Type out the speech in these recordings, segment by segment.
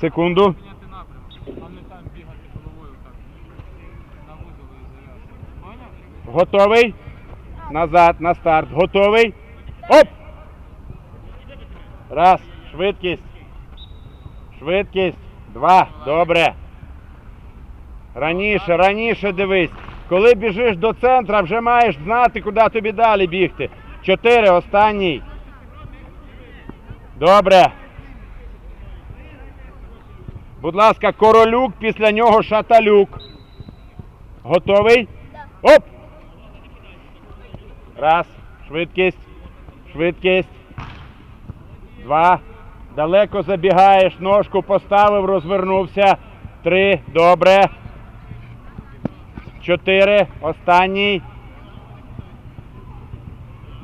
Секунду. А не там бігати головою так. На вузол і Готовий? Назад, на старт. Готовий? Оп! Раз. Швидкість. Швидкість. Два. Добре. Раніше, раніше дивись. Коли біжиш до центра, вже маєш знати, куди тобі далі бігти. Чотири. Останній. Добре. Будь ласка, королюк, після нього шаталюк. Готовий? Оп! Раз. Швидкість. Швидкість. Два. Далеко забігаєш. Ножку поставив, розвернувся. Три. Добре. Чотири. Останній.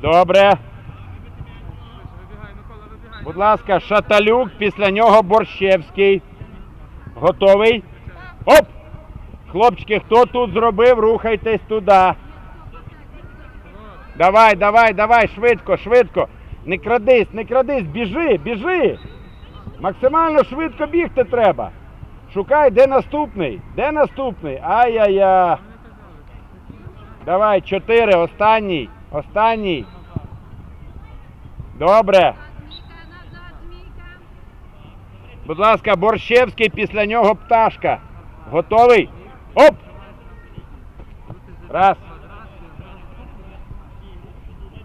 Добре. Будь ласка, Шаталюк, після нього Борщевський. Готовий? Оп! Хлопчики, хто тут зробив, рухайтесь туди. Давай, давай, давай, швидко, швидко. Не крадись, не крадись, біжи, біжи. Максимально швидко бігти треба. Шукай, де наступний? Де наступний? Ай-яй-я. Давай, чотири, останній, останній. Добре. Будь ласка, Борщевський, після нього пташка. Готовий? Оп! Раз.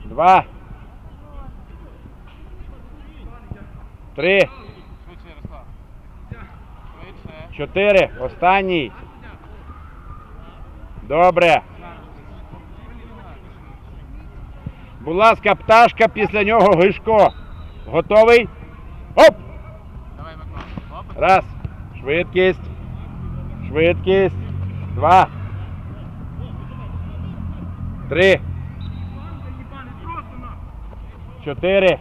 Два. Три. Чотири. Останній. Добре. Будь ласка, пташка, після нього Гишко. Готовий? Оп! Раз. Швидкість. Швидкість. Два. Три. Чотири.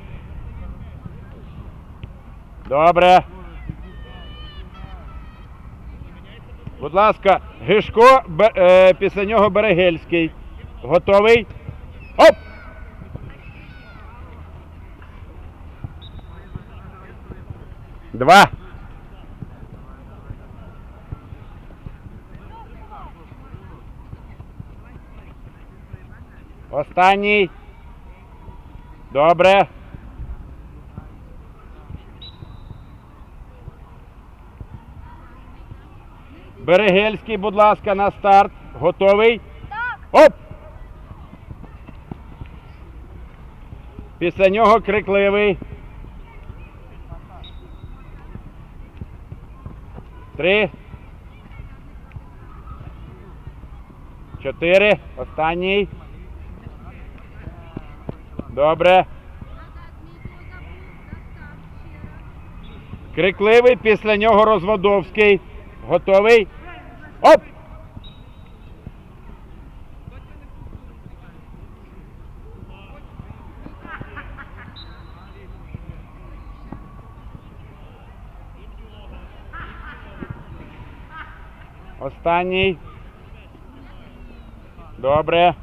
Добре. Будь ласка, Гишко, е, після нього Берегельський. Готовий? Оп! Два. Останній. Добре. Берегельський, будь ласка, на старт. Готовий? Так. Оп! Після нього крикливий. Три. Чотири. Останній. Добре. Крикливий, після нього Розводовський. Готовий? Оп! Останній. Добре.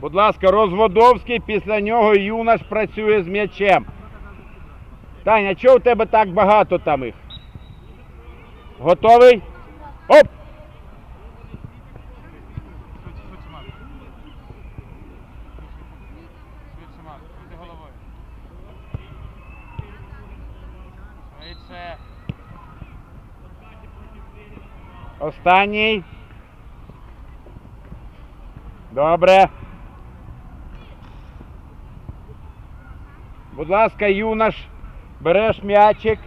Будь ласка, Розводовський, після нього юнаш працює з м'ячем. Таня, чого у тебе так багато там їх? Готовий? Оп! Швидше, швидше, Будь ласка, юнаш, береш м'ячик.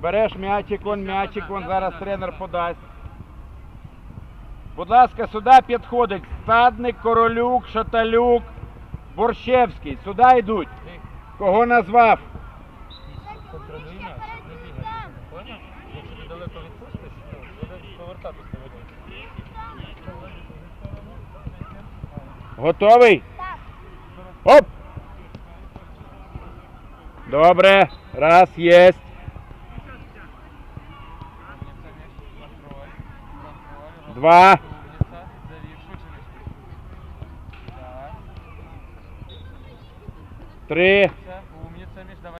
Береш м'ячик, вон м'ячик, вон зараз тренер подасть. Будь ласка, сюди підходить стадник, королюк, шаталюк, борщевський. Сюди йдуть. Кого назвав? Якщо ти далеко відпустиш, повертатися. Готовий? Оп! Добре. Раз, єсть. Два. Три.